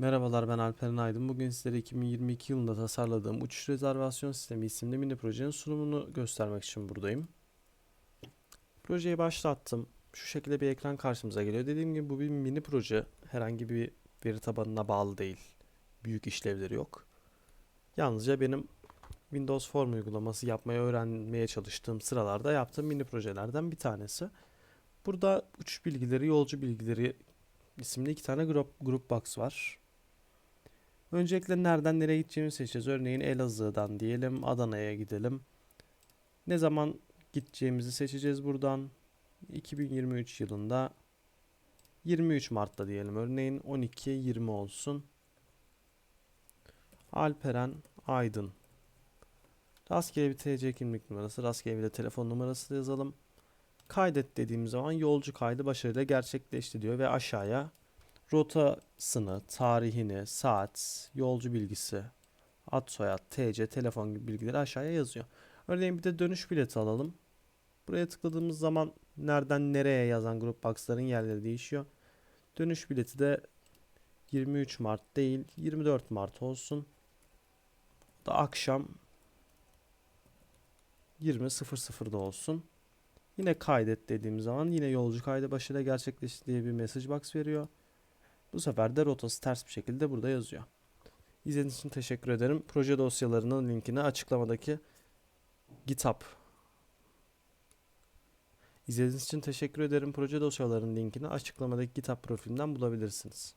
Merhabalar ben Alperen Aydın. Bugün sizlere 2022 yılında tasarladığım uçuş rezervasyon sistemi isimli mini projenin sunumunu göstermek için buradayım. Projeyi başlattım. Şu şekilde bir ekran karşımıza geliyor. Dediğim gibi bu bir mini proje. Herhangi bir veri tabanına bağlı değil. Büyük işlevleri yok. Yalnızca benim Windows Form uygulaması yapmayı öğrenmeye çalıştığım sıralarda yaptığım mini projelerden bir tanesi. Burada uçuş bilgileri, yolcu bilgileri isimli iki tane grup, grup box var. Öncelikle nereden nereye gideceğimizi seçeceğiz. Örneğin Elazığ'dan diyelim Adana'ya gidelim. Ne zaman gideceğimizi seçeceğiz buradan. 2023 yılında 23 Mart'ta diyelim. Örneğin 12-20 olsun. Alperen Aydın. Rastgele bir TC kimlik numarası, rastgele bir de telefon numarası yazalım. Kaydet dediğimiz zaman yolcu kaydı başarıyla gerçekleşti diyor ve aşağıya rotasını, tarihini, saat, yolcu bilgisi, ad soyad, TC, telefon gibi bilgileri aşağıya yazıyor. Örneğin bir de dönüş bileti alalım. Buraya tıkladığımız zaman nereden nereye yazan grup box'ların yerleri değişiyor. Dönüş bileti de 23 Mart değil 24 Mart olsun. Da akşam 20.00'da olsun. Yine kaydet dediğim zaman yine yolcu kaydı başarıyla gerçekleşti diye bir message box veriyor. Bu sefer de rotası ters bir şekilde burada yazıyor. İzlediğiniz için teşekkür ederim. Proje dosyalarının linkini açıklamadaki GitHub İzlediğiniz için teşekkür ederim. Proje dosyalarının linkini açıklamadaki GitHub profilimden bulabilirsiniz.